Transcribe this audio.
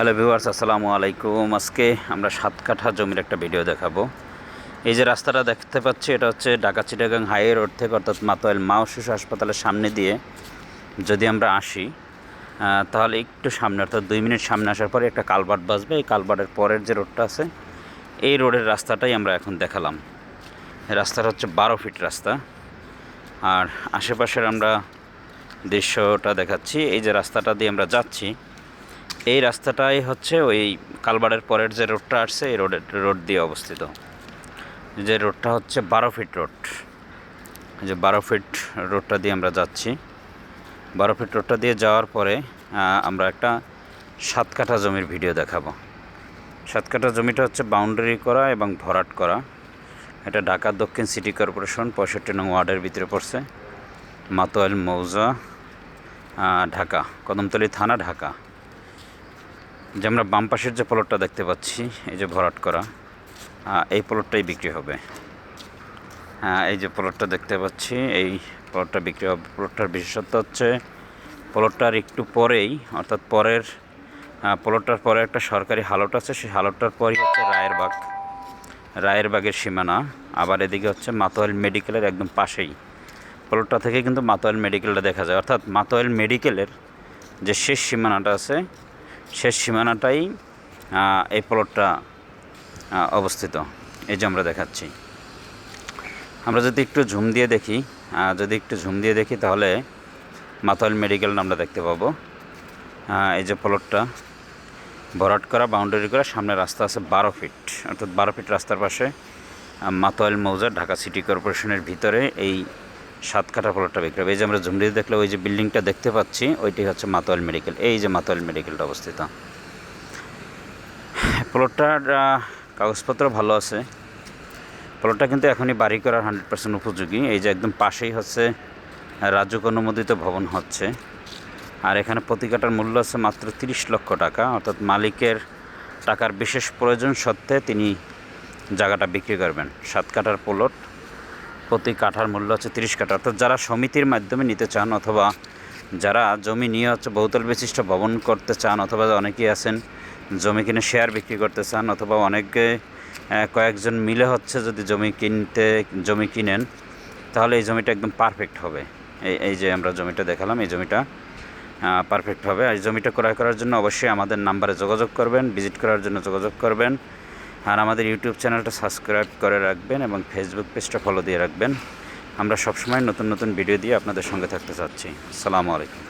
Hello viewers, আসসালামু আলাইকুম। আজকে আমরা সাত কাঠা জমির একটা ভিডিও দেখাবো। এই যে রাস্তাটা দেখতে পাচ্ছি, এটা হচ্ছে ঢাকা চিটাগাং হাইওয়ে রোড থেকে, অর্থাৎ মাতোয়াল মাও শিশু হাসপাতালের সামনে দিয়ে যদি আমরা আসি তাহলে একটু সামনে, অর্থাৎ দুই মিনিট সামনে আসার পরে একটা কালভার্ট বাসবে এই কালভার্টের পরের যে রোডটা আছে, এই রোডের রাস্তাটাই আমরা এখন দেখালাম। রাস্তাটা হচ্ছে বারো ফিট রাস্তা। আর আশেপাশের আমরা দৃশ্যটা দেখাচ্ছি। এই যে রাস্তাটা দিয়ে আমরা যাচ্ছি এই রাস্তাটাই হচ্ছে ওই কালবারের পরের যে রোডটা আসছে, এই রোডের রোড দিয়ে অবস্থিত। যে রোডটা হচ্ছে বারো ফিট রোড। যে বারো ফিট রোডটা দিয়ে আমরা যাচ্ছি। বারো ফিট রোডটা দিয়ে যাওয়ার পরে আমরা একটা সাত কাঠা জমির ভিডিও দেখাবো। সাত কাঠা জমিটা হচ্ছে বাউন্ডারি করা এবং ভরাট করা। এটা ঢাকা দক্ষিণ সিটি কর্পোরেশন, পঁয়ষট্টি নং ওয়ার্ডের ভিতরে পড়ছে। মাতোয়াল মৌজা ঢাকা, কদমতলী থানা, ঢাকা। যে আমরা বাম পাশের যে প্লটটা দেখতে পাচ্ছি, এই যে ভরাট করা এই প্লটটাই বিক্রি হবে। হ্যাঁ এই যে প্লটটা দেখতে পাচ্ছি, এই প্লটটা বিক্রি হবে। প্লটটার বিশেষত্ব হচ্ছে, প্লটটার একটু পরেই, অর্থাৎ পরের প্লটটার পরে একটা সরকারি হালট আছে, সেই হালটটার পরেই হচ্ছে রায়ের বাগ। রায়ের বাগের সীমানা, আবার এদিকে হচ্ছে মাতোয়াল মেডিকেলের একদম পাশেই। প্লটটা থেকে কিন্তু মাতোয়াল মেডিকেলটা দেখা যায়। অর্থাৎ মাতোয়াল মেডিকেলের যে শেষ সীমানাটা আছে শেষ সীমানাটাই এই প্লটটা অবস্থিত। এই যে আমরা দেখাচ্ছি। আমরা যদি একটু ঝুম দিয়ে দেখি যদি একটু ঝুম দিয়ে দেখি তাহলে মাতোয়াল মেডিকেল আমরা দেখতে পাবো। এই যে প্লটটা ভরাট করা বাউন্ডারি করা, সামনে রাস্তা আছে বারো ফিট অর্থাৎ বারো ফিট রাস্তার পাশে মাতোয়াল মৌজা, ঢাকা সিটি কর্পোরেশনের ভিতরে এই সাত কাঠা প্লটটা বিক্রি হবে। এই যে আমরা ঝুম দিয়ে দেখলে ওই যে বিল্ডিংটা দেখতে পাচ্ছি, ওইটি হচ্ছে মাতোয়াল মেডিকেল এই যে মাতোয়াল মেডিকেলটা অবস্থিত। প্লটটার কাগজপত্র ভালো আছে। প্লটটা কিন্তু এখনই বাড়ি করার হান্ড্রেড পার্সেন্ট উপযোগী। এই যে একদম পাশেই হচ্ছে রাজুক অনুমোদিত ভবন হচ্ছে। আর এখানে প্রতি কাঠার মূল্য আছে মাত্র তিরিশ লক্ষ টাকা। অর্থাৎ মালিকের টাকার বিশেষ প্রয়োজন সত্ত্বে তিনি জায়গাটা বিক্রি করবেন। সাত কাঠার প্লট প্রতি কাঠার মূল্য হচ্ছে তিরিশ কাঠা। অর্থাৎ যারা সমিতির মাধ্যমে নিতে চান অথবা যারা জমি নিয়ে হচ্ছে বহুতল বিশিষ্ট ভবন করতে চান অথবা অনেকেই আছেন, জমি কিনে শেয়ার বিক্রি করতে চান অথবা অনেকে কয়েকজন মিলে হচ্ছে যদি জমি কিনতে, জমি কিনেন, তাহলে এই জমিটা একদম পারফেক্ট হবে। এই এই যে আমরা জমিটা দেখালাম, এই জমিটা পারফেক্ট হবে। এই জমিটা ক্রয় করার জন্য অবশ্যই আমাদের নাম্বারে যোগাযোগ করবেন ভিজিট করার জন্য যোগাযোগ করবেন। আর আমাদের ইউটিউব চ্যানেলটা সাবস্ক্রাইব করে রাখবেন এবং ফেসবুক পেজটা ফলো দিয়ে রাখবেন। আমরা সবসময় নতুন নতুন ভিডিও দিয়ে আপনাদের সঙ্গে থাকতে চাচ্ছি। আসসালামু আলাইকুম।